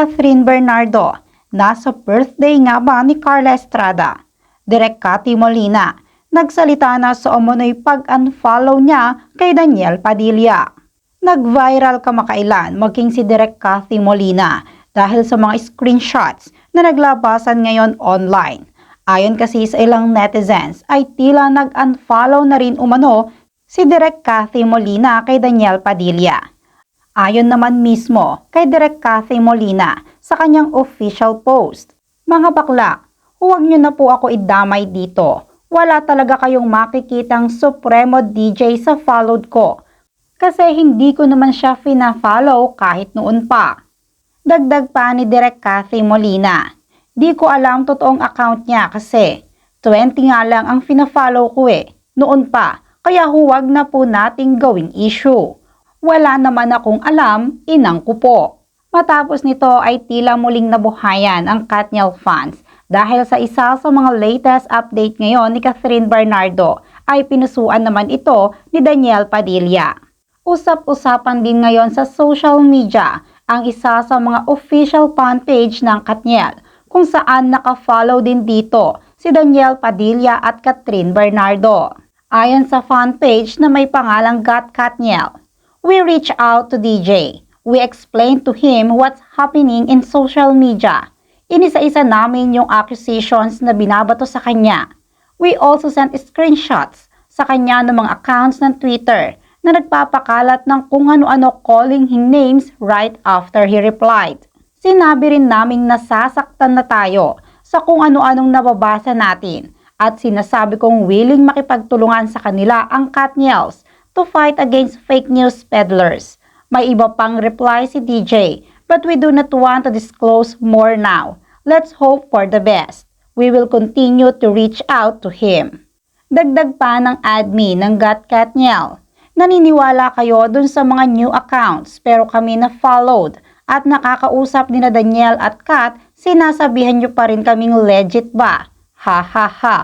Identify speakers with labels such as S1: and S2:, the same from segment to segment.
S1: Catherine Bernardo, nasa birthday nga ba ni Carla Estrada? Direk Cathy Molina, nagsalita na sa umunoy pag-unfollow niya kay Daniel Padilla. Nag-viral kamakailan maging si Direk Cathy Molina dahil sa mga screenshots na naglabasan ngayon online. Ayon kasi sa ilang netizens ay tila nag-unfollow na rin umano si Direk Cathy Molina kay Daniel Padilla. Ayon naman mismo kay Direk Cathy Molina sa kanyang official post. Mga bakla, huwag niyo na po ako idamay dito. Wala talaga kayong makikitang Supremo DJ sa followed ko. Kasi hindi ko naman siya fina-follow kahit noon pa. Dagdag pa ni Direk Cathy Molina. Di ko alam totoong account niya kasi 20 nga lang ang fina-follow ko eh. Noon pa, kaya huwag na po nating gawing issue. Wala naman akong alam, inang ko po. Matapos nito ay tila muling nabuhayan ang Katniel fans dahil sa isa sa mga latest update ngayon ni Catherine Bernardo ay pinusuan naman ito ni Daniel Padilla. Usap-usapan din ngayon sa social media ang isa sa mga official fan page ng Katniel kung saan nakafollow din dito si Daniel Padilla at Catherine Bernardo. Ayon sa fan page na may pangalang Got Katniel, we reach out to DJ. We explain to him what's happening in social media. Inisa-isa namin yung accusations na binabato sa kanya. We also sent screenshots sa kanya ng mga accounts ng Twitter na nagpapakalat ng kung ano-ano calling him names right after he replied. Sinabi rin naming nasasaktan na tayo sa kung ano-anong nababasa natin at sinasabi kong willing makipagtulungan sa kanila ang Katniels to fight against fake news peddlers. May iba pang reply si DJ, but we do not want to disclose more now. Let's hope for the best. We will continue to reach out to him. Dagdag pa ng admin ng Got Katniel. Naniniwala kayo dun sa mga new accounts pero kami na followed at nakakausap ni na Daniel at Kat, sinasabihan nyo pa rin kaming legit ba? Ha ha ha.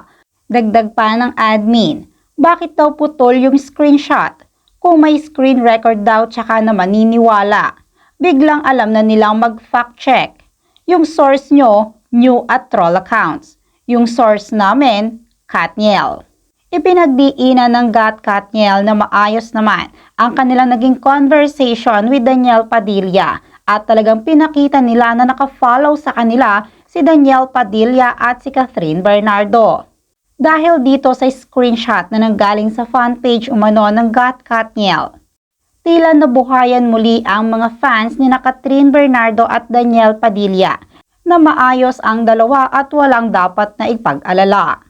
S1: Dagdag pa ng admin. Bakit daw putol yung screenshot? Kung may screen record daw tsaka na maniniwala. Biglang alam na nilang mag-fact check. Yung source nyo, new at troll accounts. Yung source namin, Katniel. Ipinagdiinan ng Gat Katniel na maayos naman ang kanilang naging conversation with Daniel Padilla at talagang pinakita nila na nakafollow sa kanila si Daniel Padilla at si Catherine Bernardo. Dahil dito sa screenshot na nanggaling sa fanpage umano ng Gat Katniel, tila nabuhayan muli ang mga fans ni na Catherine Bernardo at Daniel Padilla na maayos ang dalawa at walang dapat na ipag-alala.